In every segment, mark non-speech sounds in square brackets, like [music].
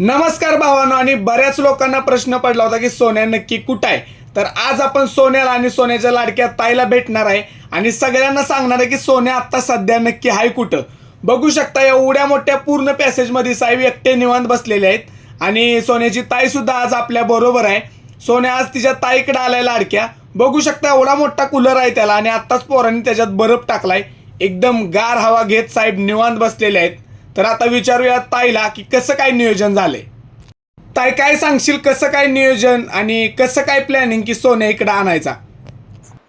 नमस्कार भावानो आणि बऱ्याच लोकांना प्रश्न पडला होता की सोन्या नक्की कुठं आहे? तर आज आपण सोन्याला आणि सोन्याच्या लाडक्या ताईला भेटणार आहे आणि सगळ्यांना सांगणार आहे की सोन्या आत्ता सध्या नक्की आहे कुठं. बघू शकता एवढ्या मोठ्या पूर्ण पॅसेजमध्ये साहेब एकटे निवांत बसलेले आहेत आणि सोन्याची ताई सुद्धा आज आपल्या बरोबर आहे. सोन्या आज तिच्या ताईकडे आलाय लाडक्या. बघू शकता एवढा मोठा कूलर आहे त्याला आणि आत्ताच पोरांनी त्याच्यात बर्फ टाकलाय. एकदम गार हवा घेत साहेब निवांत बसलेले आहेत. तर आता विचारूया ताईला की कसं काय नियोजन झालंय. ताई काय सांगशील? कसं काय नियोजन आणि कसं काय प्लॅनिंग की सोन्या इकडे आणायचा?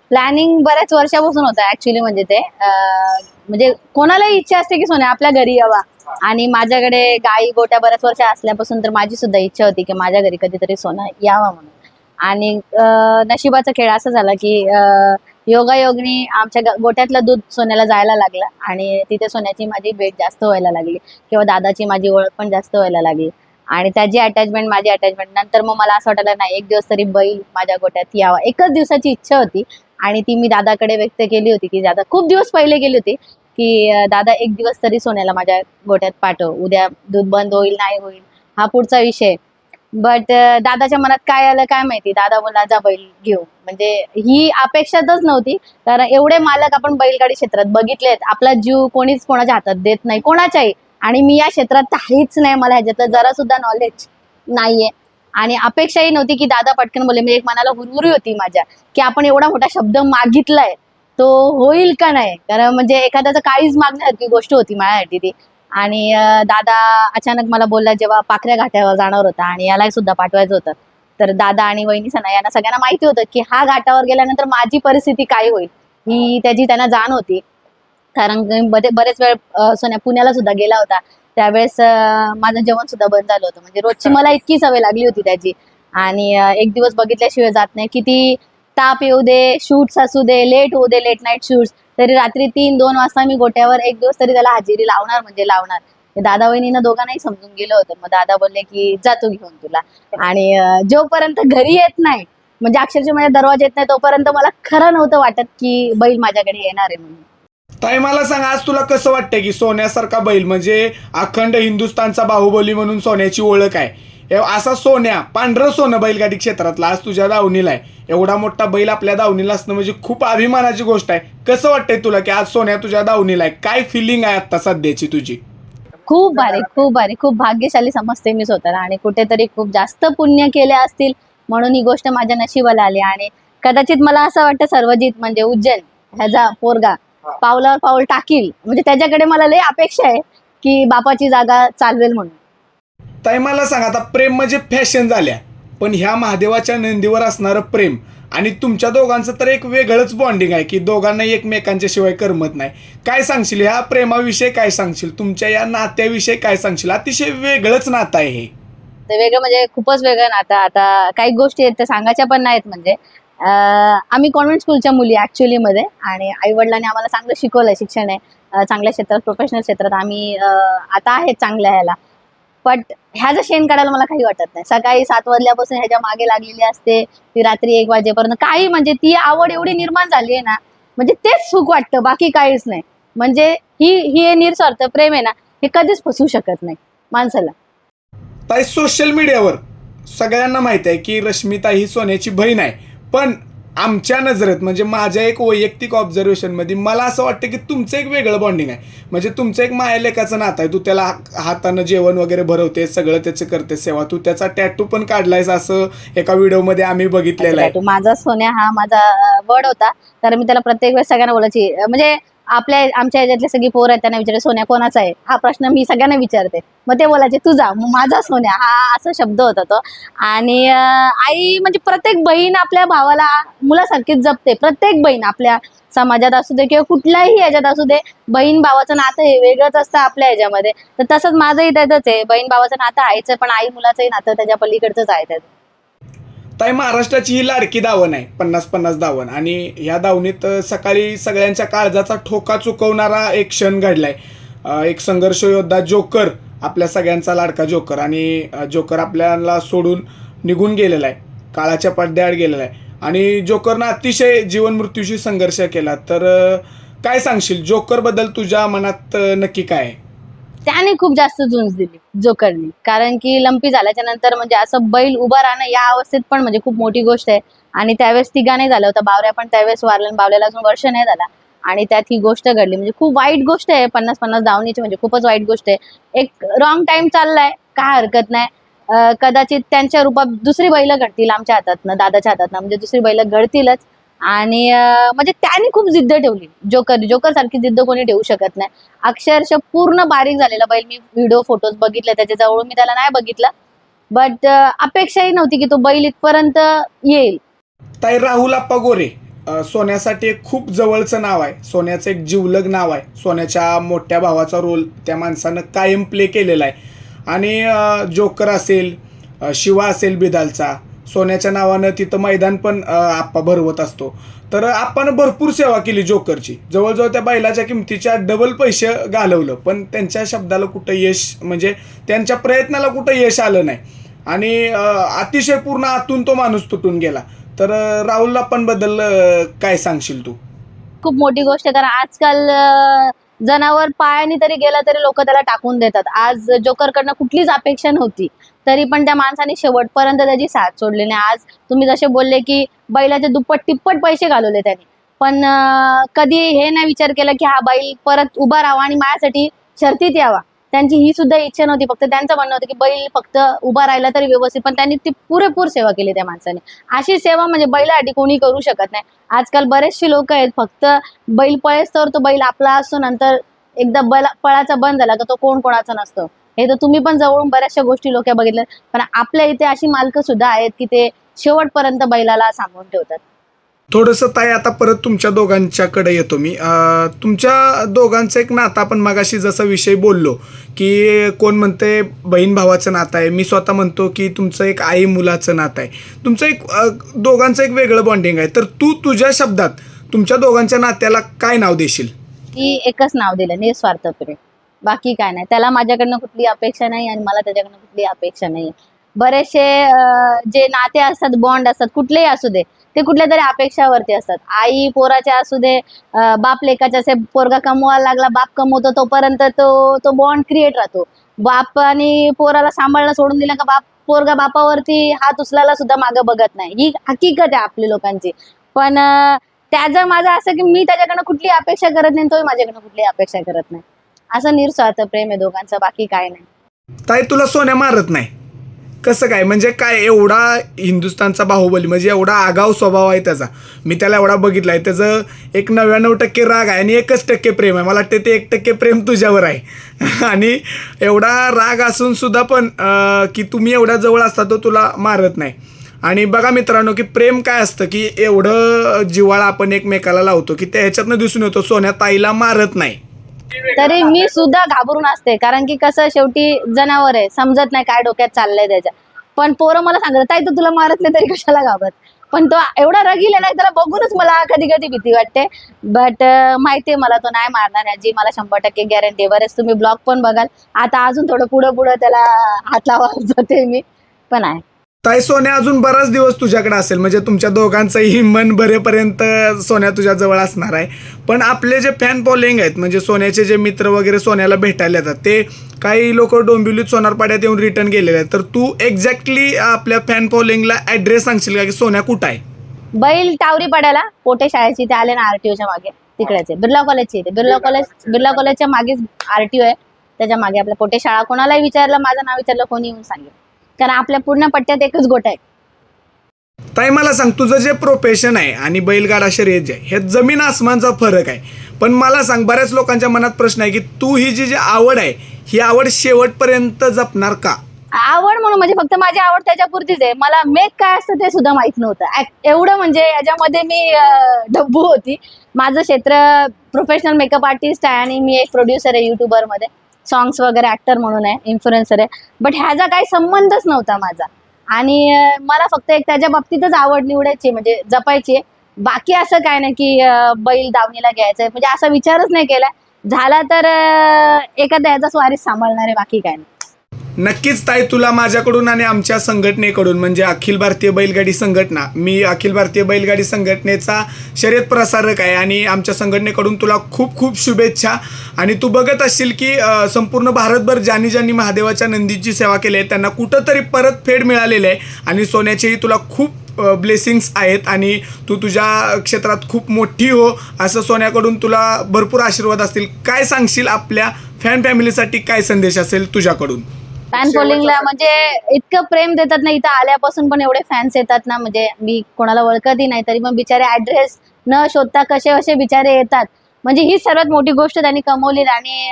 प्लॅनिंग बऱ्याच वर्षापासून होतं ऍक्च्युली म्हणजे ते. अं, म्हणजे कोणालाही इच्छा असते की सोन्या आपल्या घरी यावा. आणि माझ्याकडे गाई गोट्या बऱ्याच वर्ष असल्यापासून तर माझी सुद्धा इच्छा होती की माझ्या घरी कधीतरी सोनं यावा म्हणून. आणि अं, नशिबाचा खेळ असा झाला की अं, योगायोगने आमच्या गोट्यातलं दूध सोन्याला जायला लागलं आणि तिथे सोन्याची माझी भेट जास्त व्हायला लागली किंवा दादाची माझी ओळख पण जास्त व्हायला लागली. आणि त्याची अटॅचमेंट माझी अटॅचमेंट नंतर मग मला असं वाटलं नाही एक दिवस तरी बैल माझ्या गोट्यात यावा. एकच दिवसाची इच्छा होती आणि ती मी दादाकडे व्यक्त केली होती की दादा खूप दिवस पहिले गेली होती की दादा एक दिवस तरी सोन्याला माझ्या गोट्यात पाठव. उद्या दूध बंद होईल नाही होईल. हा पुढचा विषय. बट uh, दादाच्या मनात काय आलं काय माहिती? दादा बोला जा बैल घेऊ म्हणजे ही अपेक्षातच नव्हती. कारण एवढे मालक आपण बैलगाडी क्षेत्रात बघितलेत. आपला जीव कोणीच कोणाच्या हातात देत नाही. कोणाच्याही. आणि मी या क्षेत्रात काहीच नाही. मला ह्याच्यातलं जरा सुद्धा नॉलेज नाहीये. आणि अपेक्षाही नव्हती की दादा पटकन बोले. मी एक मनाला हुरहुरी होती माझ्या. की आपण एवढा मोठा शब्द मागितलाय. तो होईल का नाही? कारण म्हणजे एखाद्याचं काळीच मागण्यासारखी गोष्ट होती माझ्यासाठी ती. आणि दादा अचानक मला बोलला जेव्हा पाखऱ्या घाटावर जाणार होता आणि याला सुद्धा पाठवायचं होतं. तर दादा आणि वहिनी सना यांना सगळ्यांना माहिती होतं की हा घाटावर गेल्यानंतर माझी परिस्थिती काय होईल? ही त्याची त्यांना जाण होती. कारण बरेच वेळ सोन्या पुण्याला सुद्धा गेला होता. त्यावेळेस माझं जेवण सुद्धा बंद झालं होतं. म्हणजे रोजची मला इतकी सवय लागली होती त्याची. आणि एक दिवस बघितल्याशिवाय जात नाही. किती ताप येऊ दे शूट्स असू दे लेट होऊ दे लेट नाईट शूट्स तरी रात्री तीन दोन वाजता मी गोट्यावर एक दिवस तरी त्याला हजेरी लावणार म्हणजे लावणार. दादा वहिनीनं दोघांनाही समजून गेलं होतं. मग दादा बोलले की जातो घेऊन तुला. आणि जोपर्यंत घरी येत नाही म्हणजे अक्षरशः माझ्या दरवाजा येत नाही तोपर्यंत मला खरं नव्हतं वाटत की बैल माझ्याकडे येणार आहे म्हणून. ताई मला सांग आज तुला कसं वाटतं की सोन्यासारखा बैल म्हणजे अखंड हिंदुस्थानचा बाहुबली म्हणून सोन्याची ओळख आहे? असा सोन्या पांढरं सोनं बैलगाडी क्षेत्रातला आज तुझ्या दावणीला आहे. एवढा मोठा बैल आपल्या दावणीला असणं म्हणजे खूप अभिमानाची गोष्ट आहे. कसं वाटतंय तुला की आज सोन्या तुझ्या दावणीला आहे? काय फिलिंग आहे आता सध्याची तुझी? खूप भारी खूप भारी खूप भाग्यशाली समजते मी स्वतःला. आणि कुठेतरी खूप जास्त पुण्य केले असतील म्हणून ही गोष्ट माझ्या नशिबाला आली. आणि कदाचित मला असं वाटतं सर्वजित म्हणजे उज्जैन ह्याचा पोरगा पावलावर पाऊल टाकील. म्हणजे त्याच्याकडे मला लय अपेक्षा आहे की बापाची जागा चालवेल म्हणून. ताई मला सांग आता प्रेम म्हणजे फॅशन झाल्या. पण ह्या महादेवाच्या नंदीवर असणारं प्रेम आणि तुमच्या दोघांचं तर एक वेगळंच बॉन्डिंग आहे की दोघांना एकमेकांच्या शिवाय करमत नाही. काय सांगशील? ह्या प्रेमाविषयी काय सांगशील? तुमच्या या नात्याविषयी काय सांगशील? अतिशय वेगळंच नातं आहे हे. ते वेगळं म्हणजे खूपच वेगळं नातं. आता काही गोष्टी आहेत त्या सांगायच्या पण नाहीत म्हणजे अं, आम्ही कॉन्व्हेंट स्कूलच्या मुली ऍक्च्युअली मध्ये आणि आई वडिलांनी आम्हाला चांगलं शिकवलंय. शिक्षण आहे अं, चांगल्या क्षेत्रात प्रोफेशनल क्षेत्रात आम्ही अं, आता आहेत चांगल्या ह्याला. बट ह्याचं शेण काढायला मला काही वाटत नाही. सकाळी सात वाजल्यापासून ह्याच्या मागे लागलेली असते ती रात्री एक वाजेपर्यंत. काही म्हणजे ती आवड एवढी निर्माण झाली आहे ना म्हणजे तेच सुख वाटतं बाकी काहीच नाही. म्हणजे ही ही हे निरस्वार्थ प्रेम आहे ना हे कधीच फसवू शकत नाही माणसाला. ताई सोशल मीडियावर सगळ्यांना माहीत आहे की रश्मिता ही सोन्याची बहीण आहे. पण आमच्या नजरेत म्हणजे माझ्या एक वैयक्तिक ऑब्झर्वेशनमध्ये मला असं वाटतं की तुमचं एक वेगळं बॉन्डिंग आहे. म्हणजे तुमचं एक मायालेखाचं नातं आहे. तू त्याला हातानं जेवण वगैरे भरवते सगळं त्याचं करते सेवा. तू त्याचा टॅटू पण काढलायस असं एका व्हिडिओमध्ये आम्ही बघितलेलं आहे. माझा सोन्या हा माझा वर्ड होता. तर मी त्याला प्रत्येक वेळेस सगळ्यांना बोलायची. म्हणजे आपल्या आमच्या याच्यातले सगळी पोर आहेत त्यांना विचारते सोन्या कोणाचा आहे? हा प्रश्न मी सगळ्यांना विचारते. मग ते बोलायचे तुझा माझा सोन्या. हा असा शब्द होता तो. आणि आई म्हणजे प्रत्येक बहीण आपल्या भावाला मुलासारखीच जपते. प्रत्येक बहीण आपल्या समाजात असू दे किंवा कुठल्याही याच्यात असू दे बहीण भावाचं नातं हे वेगळंच असतं आपल्या ह्याच्यामध्ये तर तसंच माझंही त्याचंच आहे. बहीण भावाचं नातं आहेच आहे, पण आई मुलाचंही नातं त्याच्या पलीकडचंच आहे त्याचं. ताई महाराष्ट्राची ही लाडकी दावण आहे. पन्नास पन्नास दावण. आणि ह्या दावणीत सकाळी सगळ्यांच्या काळजाचा ठोका चुकवणारा एक क्षण घडलाय. एक संघर्ष योद्धा जोकर आपल्या सगळ्यांचा लाडका जोकर. आणि जोकर आपल्याला सोडून निघून गेलेला आहे. काळाच्या पडद्याआड गेलेला आहे. आणि जोकरनं अतिशय जीवन मृत्यूशी संघर्ष केला. तर काय सांगशील? जोकरबद्दल तुझ्या मनात नक्की काय आहे? त्याने खूप जास्त झुंज दिली. जोकरनी. कारण की लंपी झाल्याच्यानंतर म्हणजे असं बैल उभा राहणं या अवस्थेत पण म्हणजे खूप मोठी गोष्ट आहे. आणि त्यावेळेस तिघा नाही झालं होतं. बावऱ्या पण त्यावेळेस वारलं बावल्याला अजून वर्ष नाही झाला. आणि त्यात ही गोष्ट घडली. म्हणजे खूप वाईट गोष्ट आहे. पन्नास पन्नास धावणीची म्हणजे खूपच वाईट गोष्ट आहे. एक रॉंग टाइम चाललाय. काय हरकत नाही. कदाचित त्यांच्या रूपात दुसरी बैल घडतील आमच्या हातातनं दादाच्या हातातनं. म्हणजे दुसरी बैल घडतीलच. आणि म्हणजे त्यांनी खूप जिद्द ठेवली. जोकर जोकर सारखी जिद्द कोणी ठेवू शकत नाही. अक्षरशः पूर्ण बारीक झालेला बैल मी व्हिडिओ फोटोज बघितले त्याच्याजवळ मी त्याला नाही बघितलं. बट अपेक्षाही नव्हती की तो बैल इथपर्यंत येईल. ताई राहुल आप्पा गोरे सोन्यासाठी एक खूप जवळचं नाव आहे. सोन्याचं एक जिवलग नाव आहे. सोन्याच्या मोठ्या भावाचा रोल त्या माणसानं कायम प्ले केलेला आहे. आणि जोकर असेल शिवा असेल बिदालचा सोन्याच्या नावानं तिथं मैदान पण आप्पा भरवत असतो. तर आप्पानं भरपूर सेवा केली जोकरची. जवळजवळ त्या बैलाच्या किमतीच्या डबल पैसे घालवलं. पण त्यांच्या शब्दाला कुठं यश म्हणजे त्यांच्या प्रयत्नाला कुठं यश आलं नाही. आणि अतिशय पूर्ण आतून तो माणूस तुटून गेला. तर राहुल आपण बद्दल काय सांगशील तू? खूप मोठी गोष्ट कारण आजकाल जनावर पायाने तरी गेला तरी लोक त्याला टाकून देतात. आज जोकरकडनं कुठलीच अपेक्षा नव्हती. तरी पण त्या माणसाने शेवटपर्यंत त्याची साथ सोडली नाही आज तुम्ही जसे बोलले की बैलाचे दुप्पट तिप्पट पैसे घालवले त्यांनी. पण कधी हे नाही विचार केला की हा बैल परत उभा राहावा आणि माझ्यासाठी शर्तीत यावा. त्यांची ही सुद्धा इच्छा नव्हती. फक्त त्यांचं म्हणणं होतं की बैल फक्त उभा राहिला तरी व्यवस्थित. पण त्यांनी ती पुरेपूर सेवा केली त्या माणसाने. अशी सेवा म्हणजे बैलासाठी कोणी करू शकत नाही. आजकाल बरेचसे लोक आहेत फक्त बैल पळेस तर तो बैल आपला असतो नंतर एकदा बला पळाचा बंद झाला का तो कोण कोणाचा नसतो. हे तर तुम्ही पण जवळून बऱ्याचशा गोष्टी लोक बघितल्या पण आपल्या इथे अशी मालकं सुद्धा आहेत की ते शेवटपर्यंत बैलाला सांभाळून ठेवतात. थोडंसं ताई आता परत तुमच्या दोघांच्याकडे येतो मी. तुमच्या दोघांचं एक नातं आपण मगाशी जसा विषय बोललो की कोण म्हणते बहीण भावाचं नातं आहे. मी स्वतः म्हणतो की तुमचं एक आई मुलाचं नातं आहे. तुमचं एक दोघांचं एक वेगळं बॉन्डिंग आहे. तर तू तुझ्या शब्दात तुमच्या दोघांच्या नात्याला काय नाव देशील? की एकच नाव दिलं निस्वार्थ प्रेम. बाकी काय नाही. त्याला माझ्याकडनं कुठली अपेक्षा नाही आणि मला त्याच्याकडनं कुठली अपेक्षा नाही बरेचसे जे नाते असतात बॉन्ड असतात कुठलेही असू दे ते कुठल्या तरी अपेक्षावरती असतात. आई पोराच्या असू दे बाप लेकाच्या असे पोरगा कमवायला लागला बाप कमवतो तोपर्यंत तो तो बॉन्ड क्रिएट राहतो. बाप आणि पोराला सांभाळणं सोडून दिलं का बाप पोरगा बापावरती हात उचलायला सुद्धा मागं बघत नाही. ही हकीकत आहे आपली लोकांची. पण त्याचं माझं असं की मी त्याच्याकडनं कुठली अपेक्षा करत नाही तोही माझ्याकडनं कुठली अपेक्षा करत नाही. असं निरस्वार्थ प्रेम आहे दोघांचं बाकी काय नाही. ताई तुला सोन्या मारत नाही. कसं काय? म्हणजे काय एवढा हिंदुस्थानचा बाहुबली म्हणजे एवढा आगाव स्वभाव आहे त्याचा. मी त्याला एवढा बघितला आहे. त्याचं एक नव्याण्णव टक्के राग आहे आणि एकच टक्के प्रेम आहे. मला वाटते ते एक टक्के प्रेम तुझ्यावर आहे. [laughs] आणि एवढा राग असून सुद्धा पण की तुम्ही एवढ्या जवळ असता तो तुला मारत नाही. आणि बघा मित्रांनो की प्रेम काय असतं की एवढं जिव्हाळा आपण एकमेकाला लावतो की त्या ह्याच्यातनं दिसून येतो सोन्या ताईला मारत नाही. तरी मी सुद्धा घाबरून असते कारण की कसं शेवटी जनावर आहे समजत नाही काय डोक्यात चाललंय त्याच्या. पण पोरं मला सांगत ताई तर तुला मारत नाही तरी कशाला घाबरत? पण तो एवढा रगील आहे ना त्याला बघूनच मला कधी कधी भीती वाटते. बट माहितीये मला तो नाही मारणार याची मला शंभर टक्के गॅरंटी बरेच तुम्ही ब्लॉग पण बघाल. आता अजून थोडं पुढं पुढं त्याला हात लावायला जाते मी. पण आहे. ताई सोन्या अजून बराच दिवस तुझ्याकडे असेल. म्हणजे तुमच्या दोघांचंही मन भरेपर्यंत सोन्या तुझ्या जवळ असणार आहे. पण आपले जे फॅन फॉलोईंग आहेत म्हणजे सोन्याचे जे मित्र वगैरे सोन्याला भेटायला येतात ते काही लोक डोंबिवलीत सोनारपाड्यात येऊन रिटर्न गेलेले आहेत. तर तू एक्झॅक्टली आपल्या फॅन फॉलोईंगला ॲड्रेस सांगशील का की सोन्या कुठं आहे? बैल टावरी पडायला पोटे शाळेची ते आले ना आरटीओच्या मागे तिकडेच. आहे बिर्ला कॉलेजची इथे बिर्ला कॉलेज बिर्ला कॉलेजच्या मागेच आरटीओ आहे. त्याच्यामागे आपल्या पोटे शाळा कोणालाही विचारलं माझं नाव विचारलं कोणी येऊन सांगेल. कारण आपल्या पूर्ण पट्ट्यात एकच गोट आहे. ताई मला सांग तुझं जे प्रोफेशन आहे आणि बैलगाडा शर्यत जे आहे हे जमीन आसमानचा फरक आहे. पण मला सांग बऱ्याच लोकांच्या मनात प्रश्न आहे की तू ही जी जी आवड आहे ही आवड शेवटपर्यंत जपणार का? आवड म्हणून म्हणजे फक्त माझी आवड त्याच्यापुरतीच आहे. मला मेक काय असतं ते सुद्धा माहीत नव्हतं. एवढं म्हणजे याच्यामध्ये मी अं, डब्बू होती. माझं क्षेत्र प्रोफेशनल मेकअप आर्टिस्ट आहे आणि मी एक प्रोड्युसर आहे युट्यूबरमध्ये सॉंग्स वगैरे ऍक्टर म्हणून आहे इन्फ्लुएन्सर आहे. बट ह्याचा काही संबंधच नव्हता माझा. आणि मला फक्त एक त्याच्या बाबतीतच आवड निवडायची म्हणजे जपायची आहे. बाकी असं काय नाही की बैल दावणीला घ्यायचं म्हणजे असा विचारच नाही केला झाला तर एखाद्या ह्याचा स्वारी सांभाळणार आहे बाकी काय नाही. नक्कीच ताई तुला माझ्याकडून आणि आमच्या संघटनेकडून म्हणजे अखिल भारतीय बैलगाडी संघटना मी अखिल भारतीय बैलगाडी संघटनेचा शर्यत प्रसारक आहे आणि आमच्या संघटनेकडून तुला खूप खूप शुभेच्छा. आणि तू बघत असशील की संपूर्ण भारतभर ज्यांनी ज्यांनी महादेवाच्या नंदीची सेवा केली आहे त्यांना कुठंतरी परत फेड मिळालेली आहे आणि सोन्याचेही तुला खूप ब्लेसिंग्स आहेत आणि तू तुझ्या क्षेत्रात खूप मोठी हो असं सोन्याकडून तुला भरपूर आशीर्वाद असतील. काय सांगशील आपल्या फॅन फॅमिलीसाठी काय संदेश असेल तुझ्याकडून? फॅन फॉलोइंगला म्हणजे इतकं प्रेम देतात ना इथं आल्यापासून पण एवढे फॅन्स येतात ना म्हणजे मी कोणाला ओळखतही नाही तरी पण बिचारे ऍड्रेस न शोधता कसे कसे बिचारे येतात. म्हणजे ही सर्वात मोठी गोष्ट त्यांनी कमवली आणि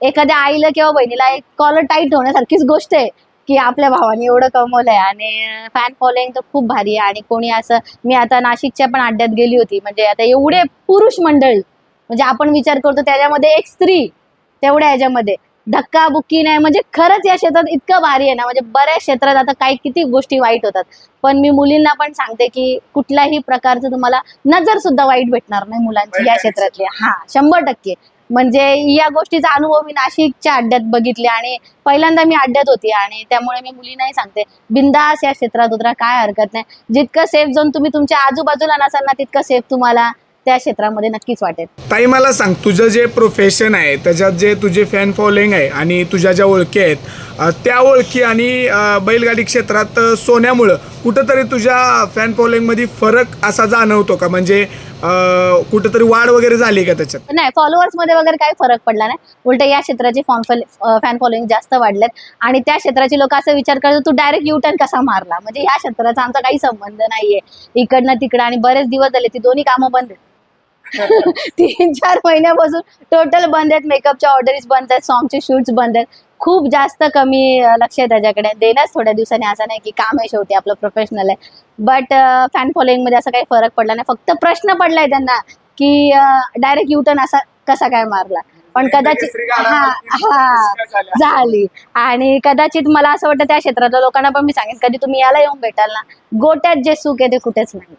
एखाद्या आईला किंवा बहिणीला एक कॉलर टाईट होण्यासारखीच गोष्ट आहे की आपल्या भावाने एवढं कमवलंय. आणि फॅन फॉलोइंग तर खूप भारी आहे. आणि कोणी असं मी आता नाशिकच्या पण अड्ड्यात गेली होती म्हणजे आता एवढे पुरुष मंडळी म्हणजे आपण विचार करतो त्याच्यामध्ये एक स्त्री तेवढ्या ह्याच्यामध्ये. धक्का बुक्की नाही म्हणजे खरंच या क्षेत्रात इतकं भारी आहे ना म्हणजे बऱ्याच क्षेत्रात आता काही किती गोष्टी वाईट होतात. पण मी मुलींना पण सांगते की कुठल्याही प्रकारचं तुम्हाला नजर सुद्धा वाईट भेटणार नाही मुलांची या क्षेत्रातली. हा शंभर टक्के. म्हणजे या गोष्टीचा अनुभव मी नाशिकच्या अड्ड्यात बघितले आणि पहिल्यांदा मी अड्ड्यात होती आणि त्यामुळे मी मुलींनाही सांगते बिंदास या क्षेत्रात उतरा काय हरकत नाही. जितकं सेफ झोन तुम्ही तुमच्या आजूबाजूला नसाल ना तितकं सेफ तुम्हाला. त्या क्षेत्रामध्ये नक्कीच वाटेल. ताई मला सांग तुझं जे प्रोफेशन आहे त्याच्यात जे तुझे फॅन फॉलोईंग आहे आणि तुझ्या ज्या ओळखी आहेत अ, त्या ओळखी आणि अ, बैलगाडी क्षेत्रात अ, सोन्यामुळं कुठंतरी तुझ्या फॅन फॉलोईंगमध्ये फरक असा जाणवतो का? म्हणजे अ, कुठंतरी वाढ वगैरे झाली का त्याच्यात? नाही फॉलोअर्समध्ये वगैरे काही फरक पडला नाही. उलट या क्षेत्राचे फॉन फॅन फॉलोइंग जास्त वाढलेत आणि त्या क्षेत्राचे लोक असं विचार करतात तू डायरेक्ट युटर्न कसा मारला? म्हणजे या क्षेत्राचा आमचा काही संबंध नाहीये. इकडनं तिकडं आणि बरेच दिवस झाले ती दोन्ही कामं बंद आहेत. [laughs] तीन चार महिन्यापासून टोटल बंद आहेत. मेकअपच्या ऑर्डरीज बंद आहेत. सॉंगचे शूट्स बंद आहेत. खूप जास्त कमी लक्ष आहे त्याच्याकडे. देणंच थोड्या दिवसांनी. असं नाही की काम आहे शेवटी आपलं प्रोफेशनल आहे. बट फॅन फॉलोईंगमध्ये असं काही फरक पडला नाही. फक्त प्रश्न पडलाय त्यांना की डायरेक्ट युटर्न असा कसा काय मारला. पण कदाचित हा हा झाली. आणि कदाचित मला असं वाटतं त्या क्षेत्रातल्या लोकांना पण मी सांगेन कधी तुम्ही याला येऊन भेटाल ना गोट्यात जे सुख आहे ते कुठेच नाही.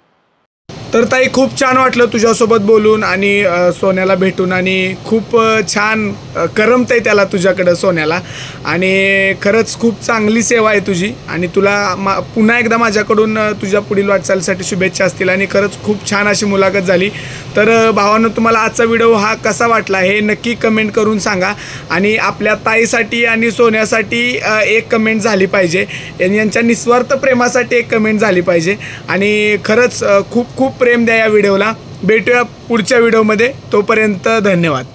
तर ताई खूप छान वाटलं तुझ्यासोबत बोलून आणि सोन्याला भेटून आणि खूप छान करमत आहे त्याला तुझ्याकडं सोन्याला. आणि खरंच खूप चांगली सेवा आहे तुझी आणि तुला मा पुन्हा एकदा माझ्याकडून तुझ्या पुढील वाटचालीसाठी शुभेच्छा असतील आणि खरंच खूप छान अशी मुलाखत झाली. तर भावानं तुम्हाला आजचा व्हिडिओ हा कसा वाटला हे नक्की कमेंट करून सांगा आणि आपल्या ताईसाठी आणि सोन्यासाठी एक कमेंट झाली पाहिजे. यांच्या निस्वार्थ प्रेमासाठी एक कमेंट झाली पाहिजे. आणि खरंच खूप खूप प्रेम द्या या व्हिडिओला. भेटूया पुढच्या व्हिडिओमध्ये. तोपर्यंत धन्यवाद.